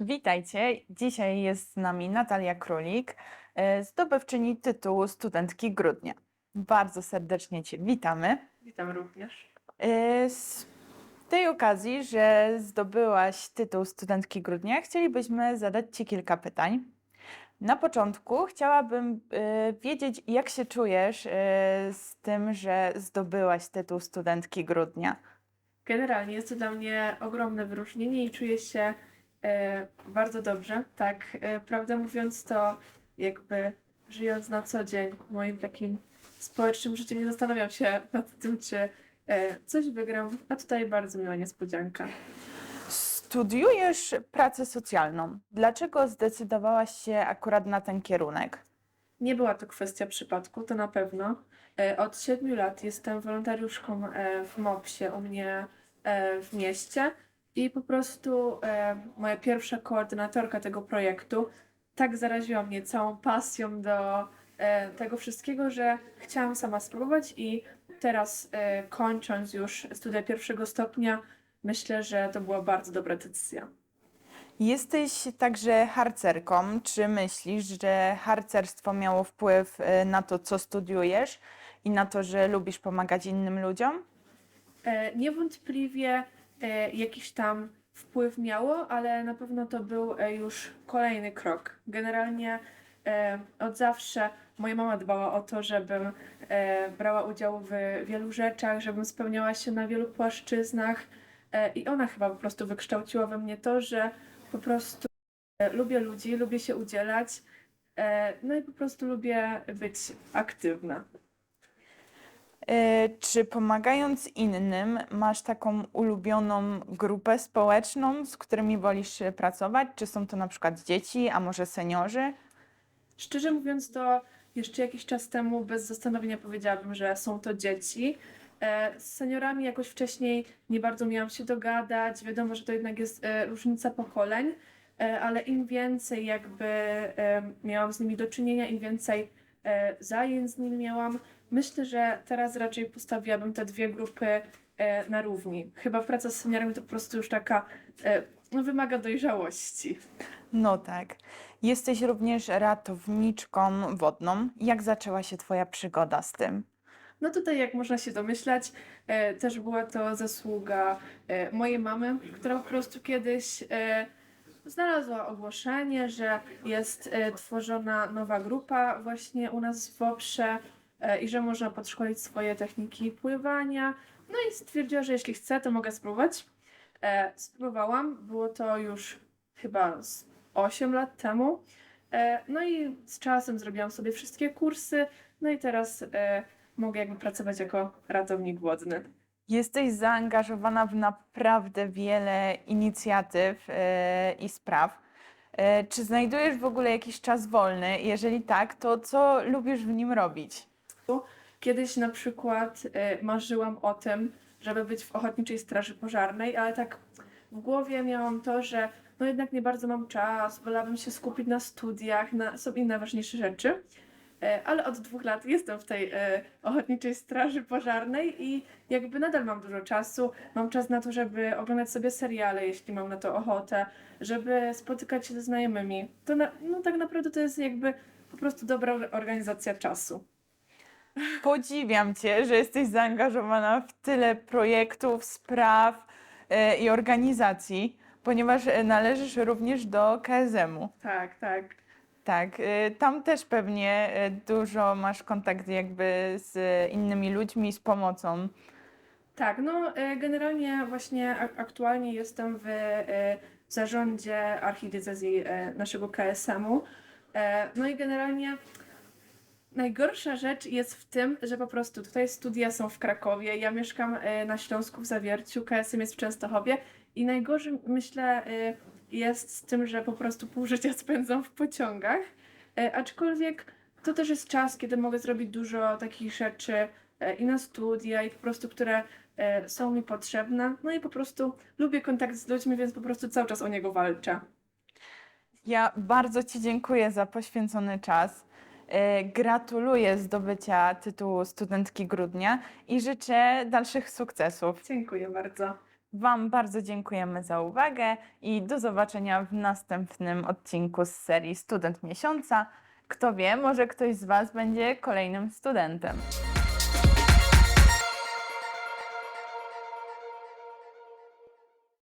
Witajcie. Dzisiaj jest z nami Natalia Królik, e, zdobywczyni tytułu Studentki Grudnia. Bardzo serdecznie Cię witamy. Witam również. E, Z tej okazji, że zdobyłaś tytuł Studentki Grudnia, chcielibyśmy zadać Ci kilka pytań. Na początku chciałabym e, wiedzieć, jak się czujesz z tym, że zdobyłaś tytuł Studentki Grudnia. Generalnie jest to dla mnie ogromne wyróżnienie i czuję się bardzo dobrze. Tak, e, prawdę mówiąc, to jakby żyjąc na co dzień w moim takim społecznym życiu, nie zastanawiam się nad tym, czy e, coś wygram, a tutaj bardzo miła niespodzianka. Studiujesz pracę socjalną. Dlaczego zdecydowałaś się akurat na ten kierunek? Nie była to kwestia przypadku, to na pewno. E, Od siedmiu lat jestem wolontariuszką e, w MOPS-ie u mnie e, w mieście i po prostu e, moja pierwsza koordynatorka tego projektu tak zaraziła mnie całą pasją do e, tego wszystkiego, że chciałam sama spróbować i teraz e, kończąc już studia pierwszego stopnia, myślę, że to była bardzo dobra decyzja. Jesteś także harcerką. Czy myślisz, że harcerstwo miało wpływ e, na to, co studiujesz i na to, że lubisz pomagać innym ludziom? E, Niewątpliwie jakiś tam wpływ miało, ale na pewno to był e, już kolejny krok. Generalnie e, od zawsze moja mama dbała o to, żebym e, brała udział w wielu rzeczach, żebym spełniała się na wielu płaszczyznach e, i ona chyba po prostu wykształciła we mnie to, że po prostu e, lubię ludzi, lubię się udzielać, e, no i po prostu lubię być aktywna. E, Czy pomagając innym, masz taką ulubioną grupę społeczną, z którymi wolisz pracować? Czy są to na przykład dzieci, a może seniorzy? Szczerze mówiąc, to jeszcze jakiś czas temu bez zastanowienia powiedziałabym, że są to dzieci. E, Z seniorami jakoś wcześniej nie bardzo miałam się dogadać. Wiadomo, że to jednak jest e, różnica pokoleń, ale im więcej jakby miałam z nimi do czynienia, im więcej zajęć z nimi miałam, myślę, że teraz raczej postawiłabym te dwie grupy e, na równi. Chyba praca z seniorami to po prostu już taka e, no, wymaga dojrzałości. No tak. Jesteś również ratowniczką wodną. Jak zaczęła się Twoja przygoda z tym? No tutaj, jak można się domyślać, e, też była to zasługa e, mojej mamy, która po prostu kiedyś e, znalazła ogłoszenie, że jest e, tworzona nowa grupa właśnie u nas w Woprze i że można podszkolić swoje techniki pływania. No i stwierdziła, że jeśli chce, to mogę spróbować. E, spróbowałam, było to już chyba z 8 lat temu. E, no i z czasem zrobiłam sobie wszystkie kursy, no i teraz e, mogę jakby pracować jako ratownik wodny. Jesteś zaangażowana w naprawdę wiele inicjatyw e, i spraw. E, czy znajdujesz w ogóle jakiś czas wolny? Jeżeli tak, to co lubisz w nim robić? Kiedyś na przykład e, marzyłam o tym, żeby być w Ochotniczej Straży Pożarnej, ale tak w głowie miałam to, że no jednak nie bardzo mam czas, wolałabym się skupić na studiach, na są inne ważniejsze rzeczy. E, Ale od dwóch lat jestem w tej e, Ochotniczej Straży Pożarnej i jakby nadal mam dużo czasu. Mam czas na to, żeby oglądać sobie seriale, jeśli mam na to ochotę, żeby spotykać się ze znajomymi. To na, no tak naprawdę to jest jakby po prostu dobra organizacja czasu. Podziwiam Cię, że jesteś zaangażowana w tyle projektów, spraw e, i organizacji, ponieważ e, należysz również do KSM-u. Tak, tak. Tak, y, tam też pewnie dużo masz kontakt jakby z innymi ludźmi, z pomocą. Tak, no e, generalnie właśnie ak- aktualnie jestem w e, zarządzie archidiecezji e, naszego KSM-u. E, No i generalnie najgorsza rzecz jest w tym, że po prostu tutaj studia są w Krakowie, ja mieszkam e, na Śląsku w Zawierciu, KSM jest w Częstochowie i najgorzej myślę e, jest z tym, że po prostu pół życia spędzam w pociągach, E, aczkolwiek to też jest czas, kiedy mogę zrobić dużo takich rzeczy i na studia, i po prostu, które są mi potrzebne. No i po prostu lubię kontakt z ludźmi, więc po prostu cały czas o niego walczę. Ja bardzo Ci dziękuję za poświęcony czas. Y, Gratuluję zdobycia tytułu studentki grudnia i życzę dalszych sukcesów. Dziękuję bardzo. Wam bardzo dziękujemy za uwagę i do zobaczenia w następnym odcinku z serii Student Miesiąca. Kto wie, może ktoś z Was będzie kolejnym studentem.